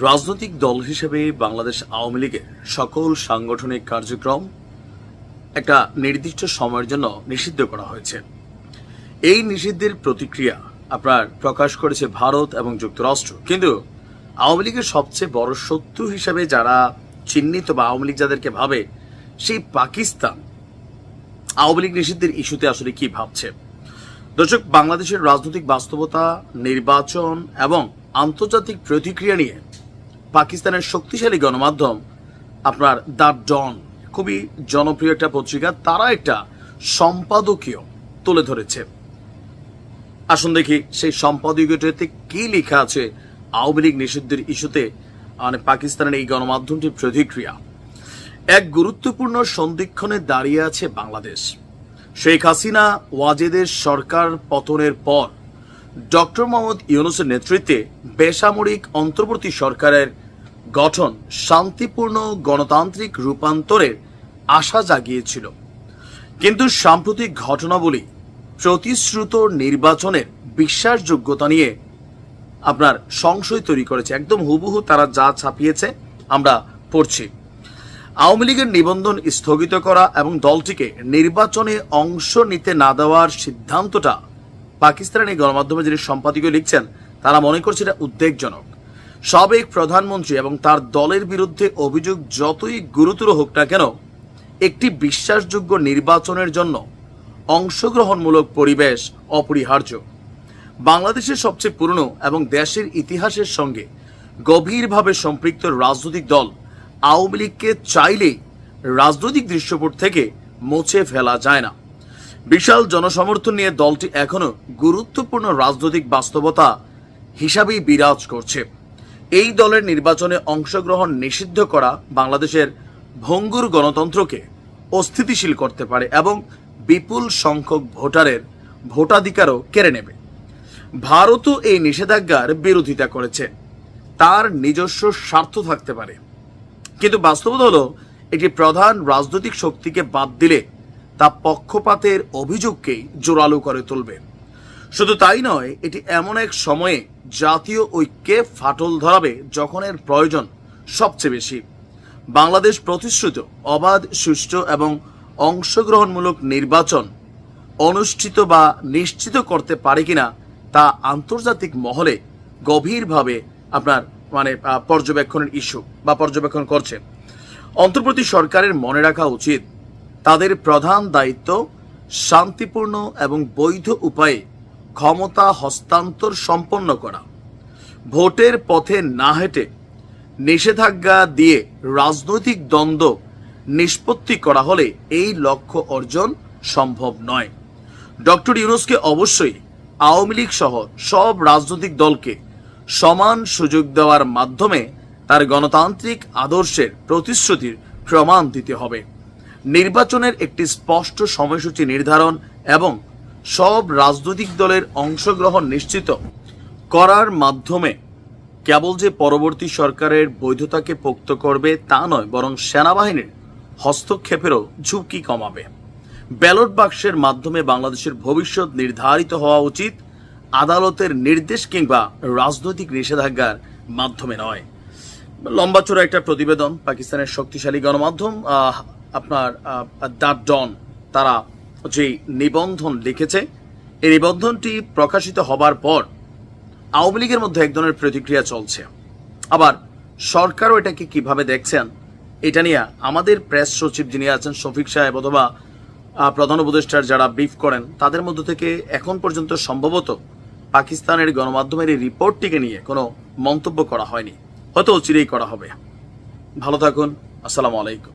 রাজনৈতিক দল হিসেবে বাংলাদেশ আওয়ামী লীগের সকল সাংগঠনিক কার্যক্রম একটা নির্দিষ্ট সময়ের জন্য নিষিদ্ধ করা হয়েছে। এই নিষিদ্ধের প্রতিক্রিয়া আপনার প্রকাশ করেছে ভারত এবং যুক্তরাষ্ট্র। কিন্তু আওয়ামী লীগের সবচেয়ে বড় শত্রু হিসেবে যারা চিহ্নিত বা আওয়ামী লীগ যাদেরকে ভাবে, সেই পাকিস্তান। আওয়ামী লীগ নিষিদ্ধের ইস্যুতে আসলে কি ভাবছে? দর্শক, বাংলাদেশের রাজনৈতিক বাস্তবতা, নির্বাচন এবং আন্তর্জাতিক প্রতিক্রিয়া নিয়ে পাকিস্তানের শক্তিশালী গণমাধ্যম, আপনার দ্য ডন, খুবই জনপ্রিয় একটা পত্রিকা, তারা একটা সম্পাদকীয় তুলে ধরেছে। আসুন দেখি সেই সম্পাদকীয়টিতে কি লেখা আছে আওয়ামী লীগ নিষিদ্ধের ইস্যুতে মানে পাকিস্তানের এই গণমাধ্যমটির প্রতিক্রিয়া। এক গুরুত্বপূর্ণ সন্ধিক্ষণে দাঁড়িয়ে আছে বাংলাদেশ। শেখ হাসিনা ওয়াজেদের সরকার পতনের পর ডক্টর মোহাম্মদ ইউনুসের নেতৃত্বে বেসামরিক অন্তর্বর্তী সরকারের গঠন শান্তিপূর্ণ গণতান্ত্রিক রূপান্তরের আশা জাগিয়েছিল। কিন্তু সাম্প্রতিক ঘটনাবলী প্রতিশ্রুত নির্বাচনের বিশ্বাসযোগ্যতা নিয়ে আপনার সংশয় তৈরি করেছে। একদম হুবহু তারা যা ছাপিয়েছে আমরা পড়ছি। আওয়ামী লীগের নিবন্ধন স্থগিত করা এবং দলটিকে নির্বাচনে অংশ নিতে না দেওয়ার সিদ্ধান্তটা পাকিস্তানের গণমাধ্যমে যিনি সম্পাদকীয় লিখছেন, তারা মনে করছে এটা উদ্বেগজনক। সাবেক প্রধানমন্ত্রী এবং তার দলের বিরুদ্ধে অভিযোগ যতই গুরুতর হোক না কেন, একটি বিশ্বাসযোগ্য নির্বাচনের জন্য অংশগ্রহণমূলক পরিবেশ অপরিহার্য। বাংলাদেশের সবচেয়ে পুরনো এবং দেশের ইতিহাসের সঙ্গে গভীরভাবে সম্পৃক্ত রাজনৈতিক দল আওয়ামী লীগকে চাইলেই রাজনৈতিক দৃশ্যপট থেকে মুছে ফেলা যায় না। বিশাল জনসমর্থন নিয়ে দলটি এখনও গুরুত্বপূর্ণ রাজনৈতিক বাস্তবতা হিসাবেই বিরাজ করছে। এই দলের নির্বাচনে অংশগ্রহণ নিষিদ্ধ করা বাংলাদেশের ভঙ্গুর গণতন্ত্রকে অস্থিতিশীল করতে পারে এবং বিপুল সংখ্যক ভোটারের ভোটাধিকারও কেড়ে নেবে। ভারতও এই নিষেধাজ্ঞার বিরোধিতা করেছে। তার নিজস্ব স্বার্থ থাকতে পারে। কিন্তু বাস্তবতা হলো, একটি প্রধান রাজনৈতিক শক্তিকে বাদ দিলে তা পক্ষপাতের অভিযোগকেই জোরালো করে তুলবে। শুধু তাই নয়, এটি এমন এক সময়ে জাতীয় ঐক্যে ফাটল ধরাবে যখন এর প্রয়োজন সবচেয়ে বেশি। বাংলাদেশ প্রতিশ্রুত অবাধ, সুষ্ঠু এবং অংশগ্রহণমূলক নির্বাচন অনুষ্ঠিত বা নিশ্চিত করতে পারে কিনা তা আন্তর্জাতিক মহলে গভীরভাবে আপনার মানে পর্যবেক্ষণের ইস্যু বা পর্যবেক্ষণ করছে। অন্তর্বর্তী সরকারের মনে রাখা উচিত, তাদের প্রধান দায়িত্ব শান্তিপূর্ণ এবং বৈধ উপায়ে ক্ষমতা হস্তান্তর সম্পন্ন করা। ভোটের পথে না হেঁটে নিষেধাজ্ঞা দিয়ে রাজনৈতিক দ্বন্দ্ব নিষ্পত্তি করা হলে এই লক্ষ্য অর্জন সম্ভব নয়। ডক্টর ইউনুসকে অবশ্যই আওয়ামী লীগ সহ সব রাজনৈতিক দলকে সমান সুযোগ দেওয়ার মাধ্যমে তার গণতান্ত্রিক আদর্শের প্রতিশ্রুতির প্রমাণ দিতে হবে। নির্বাচনের একটি স্পষ্ট সময়সূচি নির্ধারণ এবং সব রাজনৈতিক দলের অংশগ্রহণ নিশ্চিত করার মাধ্যমে কেবল যে পরবর্তী সরকারের বৈধতাকে পোক্ত করবে তা নয়, বরং সেনাবাহিনীর হস্তক্ষেপেরও ঝুঁকি কমাবে। ব্যালট বাক্সের মাধ্যমে বাংলাদেশের ভবিষ্যৎ নির্ধারিত হওয়া উচিত, আদালতের নির্দেশ কিংবা রাজনৈতিক নিষেধাজ্ঞার মাধ্যমে নয়। লম্বা চূড়া একটা প্রতিবেদন, পাকিস্তানের শক্তিশালী গণমাধ্যম আপনার দ্য ডন, তারা যে নিবন্ধন লিখেছে, এই নিবন্ধনটি প্রকাশিত হবার পর আওয়ামী লীগের মধ্যে এক ধরনের প্রতিক্রিয়া চলছে। আবার সরকারও এটাকে কীভাবে দেখছেন, এটা নিয়ে আমাদের প্রেস সচিব যিনি আছেন, শফিক সাহেব অথবা প্রধান উপদেষ্টার যারা ব্রিফ করেন, তাদের মধ্য থেকে এখন পর্যন্ত সম্ভবত পাকিস্তানের গণমাধ্যমের এই রিপোর্টটিকে নিয়ে কোনো মন্তব্য করা হয়নি। হয়তো চিরেই করা হবে। ভালো থাকুন, আসসালামু আলাইকুম।